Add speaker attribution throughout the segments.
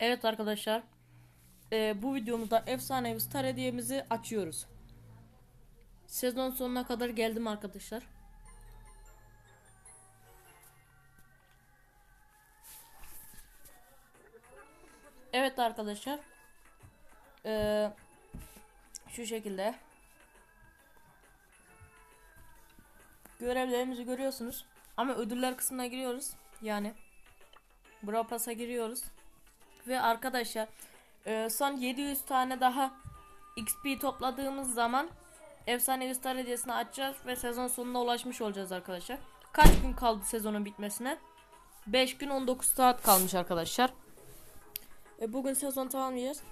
Speaker 1: Evet arkadaşlar. Ee, bu videomuzda efsanevi star hediyemizi açıyoruz. Sezon sonuna kadar geldim arkadaşlar. Evet arkadaşlar. Ee, şu şekilde. Görevlerimizi görüyorsunuz. Ama ödüller kısmına giriyoruz. Yani. Brawl Pass'a giriyoruz. Ve arkadaşlar e, son 700 tane daha XP topladığımız zaman efsanevi star hediyesini açacağız ve sezon sonuna ulaşmış olacağız arkadaşlar. Kaç gün kaldı sezonun bitmesine? 5 gün 19 saat kalmış arkadaşlar. E, bugün sezon tamamlayacağız.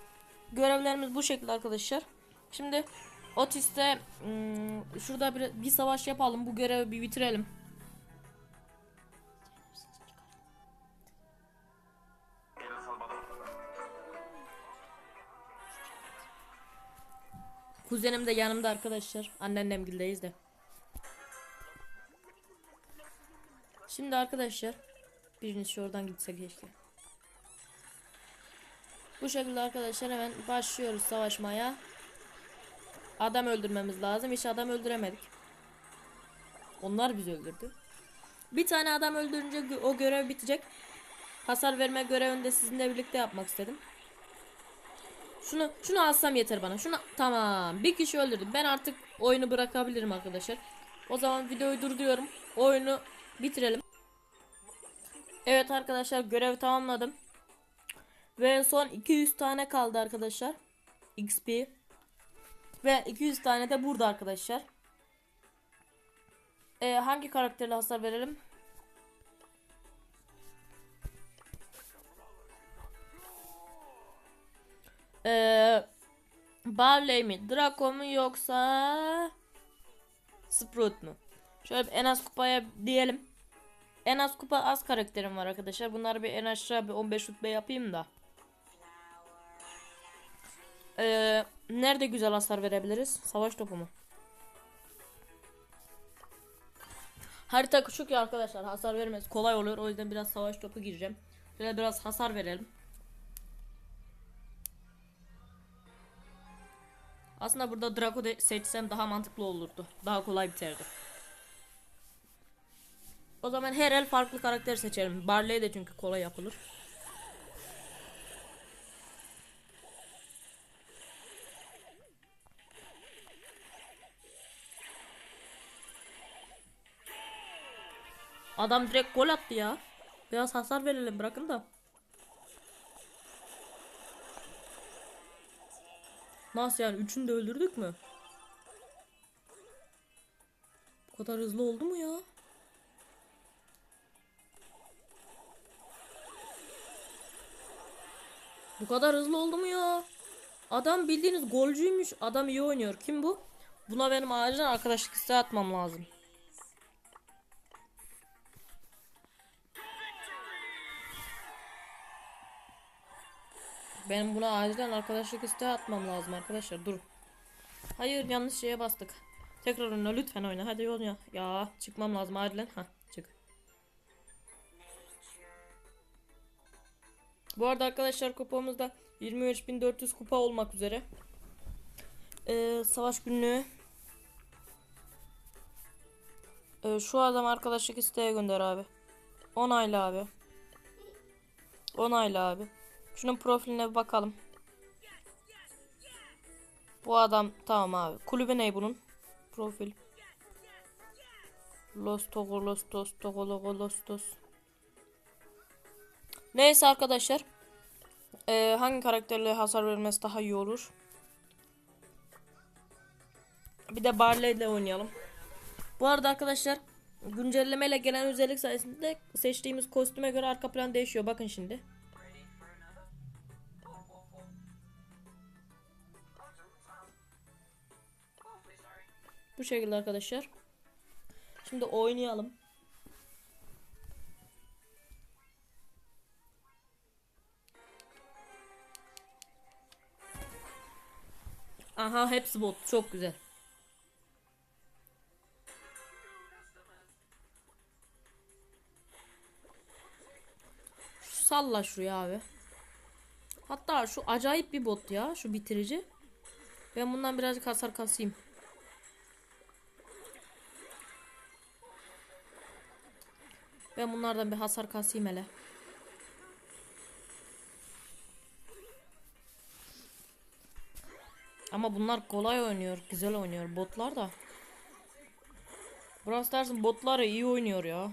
Speaker 1: Görevlerimiz bu şekilde arkadaşlar. Şimdi Otis'te hmm, şurada bir, bir savaş yapalım. Bu görevi bir bitirelim. Kuzenim de yanımda arkadaşlar. Anneannemgildeyiz de. Şimdi arkadaşlar biriniz şuradan gitse keşke. Bu şekilde arkadaşlar hemen başlıyoruz savaşmaya. Adam öldürmemiz lazım. Hiç adam öldüremedik. Onlar bizi öldürdü. Bir tane adam öldürünce o görev bitecek. Hasar verme görevini de sizinle birlikte yapmak istedim. Şunu şunu alsam yeter bana. Şunu tamam. Bir kişi öldürdüm. Ben artık oyunu bırakabilirim arkadaşlar. O zaman videoyu durduruyorum. Oyunu bitirelim. Evet arkadaşlar görev tamamladım. Ve son 200 tane kaldı arkadaşlar. XP. Ve 200 tane de burada arkadaşlar. Ee, hangi karakterle hasar verelim? Ee, Barley mi? Draco mu yoksa Sprout mu? Şöyle en az kupaya diyelim. En az kupa az karakterim var arkadaşlar. Bunları bir en aşağı bir 15 rütbe yapayım da. Ee, nerede güzel hasar verebiliriz? Savaş topu mu? Harita küçük ya arkadaşlar hasar vermez kolay oluyor o yüzden biraz savaş topu gireceğim. Şöyle biraz hasar verelim. Aslında burada Draco seçsem daha mantıklı olurdu. Daha kolay biterdi. O zaman her el farklı karakter seçelim. Barley de çünkü kolay yapılır. Adam direkt gol attı ya. Biraz hasar verelim bırakın da. Nasıl yani? Üçünü de öldürdük mü? Bu kadar hızlı oldu mu ya? Bu kadar hızlı oldu mu ya? Adam bildiğiniz golcüymüş. Adam iyi oynuyor. Kim bu? Buna benim acilen arkadaşlık isteği atmam lazım. Benim buna acilen arkadaşlık isteği atmam lazım arkadaşlar. Dur. Hayır yanlış şeye bastık. Tekrar oyna lütfen oyna. Hadi yol ya. Ya çıkmam lazım acilen. Ha çık. Bu arada arkadaşlar kupamızda 23.400 kupa olmak üzere. Ee, savaş günlüğü. Ee, şu adam arkadaşlık isteğe gönder abi. Onayla abi. Onayla abi. Şunun profiline bir bakalım. Bu adam tamam abi. Kulübü ne bunun? Profil. Los Togo Los Togo Logo Los Tos. Neyse arkadaşlar. Ee, hangi karakterle hasar vermesi daha iyi olur? Bir de Barley ile oynayalım. Bu arada arkadaşlar güncellemeyle gelen özellik sayesinde seçtiğimiz kostüme göre arka plan değişiyor. Bakın şimdi. Bu şekilde arkadaşlar. Şimdi oynayalım. Aha hepsi bot. Çok güzel. Salla şuraya abi. Hatta şu acayip bir bot ya. Şu bitirici. Ben bundan birazcık hasar kasayım. Ben bunlardan bir hasar kasayım hele. Ama bunlar kolay oynuyor. Güzel oynuyor. Botlar da. Brawl Stars'ın botları iyi oynuyor ya.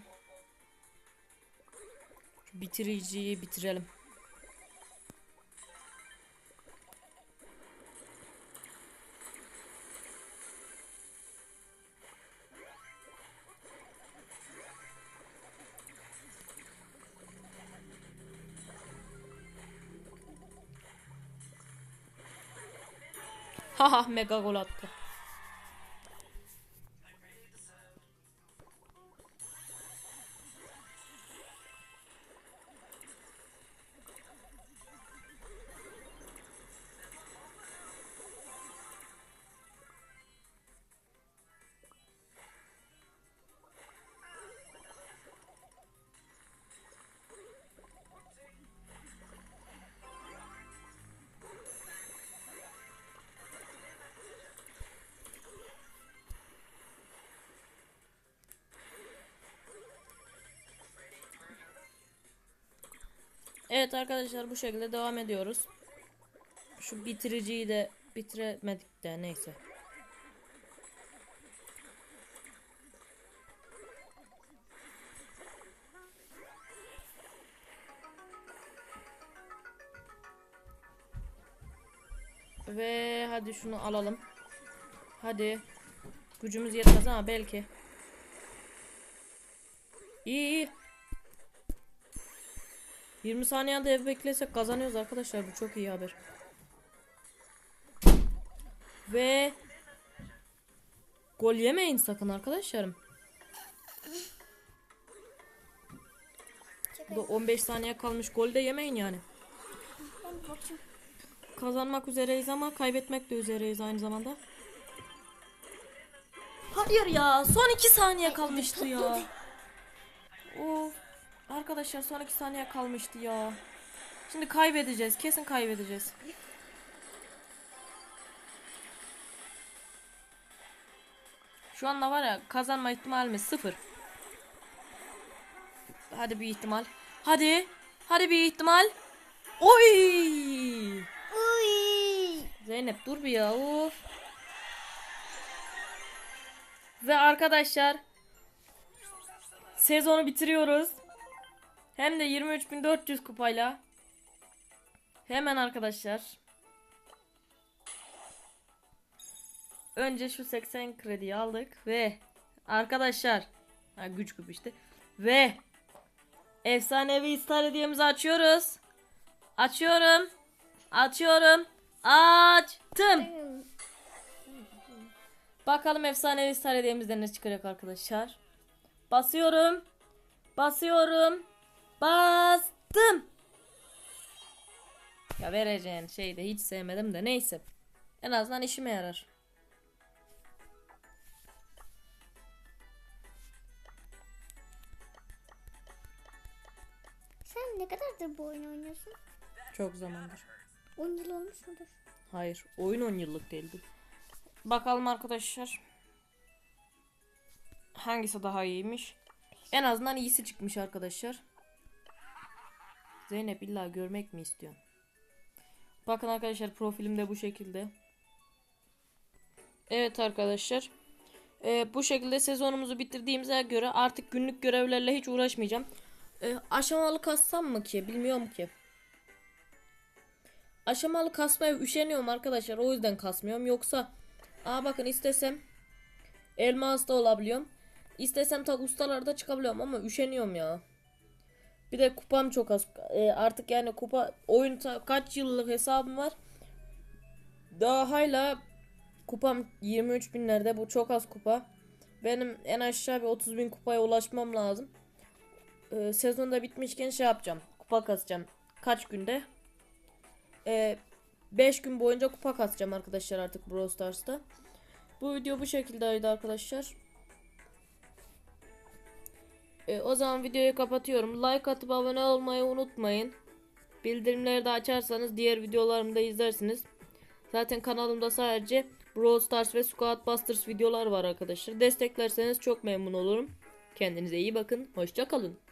Speaker 1: Bitiriciyi bitirelim. Haha mega gol Evet arkadaşlar bu şekilde devam ediyoruz. Şu bitiriciyi de bitiremedik de neyse. Ve hadi şunu alalım. Hadi. Gücümüz yetmez ama belki. İyi iyi. 20 saniyede ev beklesek kazanıyoruz arkadaşlar. Bu çok iyi haber. Ve gol yemeyin sakın arkadaşlarım. Bu 15 saniye kalmış gol de yemeyin yani. Kazanmak üzereyiz ama kaybetmek de üzereyiz aynı zamanda. Hayır ya son 2 saniye kalmıştı ya. Of. Arkadaşlar son 2 saniye kalmıştı ya. Şimdi kaybedeceğiz. Kesin kaybedeceğiz. Şu anda var ya kazanma ihtimalimiz sıfır. Hadi bir ihtimal. Hadi. Hadi bir ihtimal. Oy!
Speaker 2: Uy.
Speaker 1: Zeynep dur bir ya. Of. Ve arkadaşlar sezonu bitiriyoruz. Hem de 23.400 kupayla. Hemen arkadaşlar. Önce şu 80 krediyi aldık ve arkadaşlar ha, güç küpü işte ve efsanevi star hediyemizi açıyoruz. Açıyorum. Açıyorum. Açtım. Bakalım efsanevi star hediyemizden ne çıkacak arkadaşlar. Basıyorum. Basıyorum. Bastım. Ya vereceğin şeyi de hiç sevmedim de neyse. En azından işime yarar.
Speaker 2: Sen ne kadardır bu oyunu oynuyorsun?
Speaker 1: Çok zamandır.
Speaker 2: 10 yıl olmuş mudur?
Speaker 1: Hayır. Oyun 10 yıllık değildi. Bakalım arkadaşlar. Hangisi daha iyiymiş? En azından iyisi çıkmış arkadaşlar. Zeynep illa görmek mi istiyorsun? Bakın arkadaşlar profilimde bu şekilde. Evet arkadaşlar. Ee, bu şekilde sezonumuzu bitirdiğimize göre artık günlük görevlerle hiç uğraşmayacağım. Ee, aşamalı kassam mı ki? Bilmiyorum ki. Aşamalı kasmaya üşeniyorum arkadaşlar. O yüzden kasmıyorum. Yoksa aa bakın istesem elmas da olabiliyorum. İstesem tak ustalarda çıkabiliyorum ama üşeniyorum ya. Bir de kupam çok az. Ee, artık yani kupa oyun kaç yıllık hesabım var. Daha hala kupam 23 binlerde. Bu çok az kupa. Benim en aşağı bir 30 bin kupaya ulaşmam lazım. Ee, sezonda bitmişken şey yapacağım. Kupa kasacağım. Kaç günde? 5 gün boyunca kupa kasacağım arkadaşlar artık Brawl Stars'ta. Bu video bu şekildeydi arkadaşlar. Ee, o zaman videoyu kapatıyorum. Like atıp abone olmayı unutmayın. Bildirimleri de açarsanız diğer videolarımı da izlersiniz. Zaten kanalımda sadece Brawl Stars ve Squad Busters videolar var arkadaşlar. Desteklerseniz çok memnun olurum. Kendinize iyi bakın. Hoşça kalın.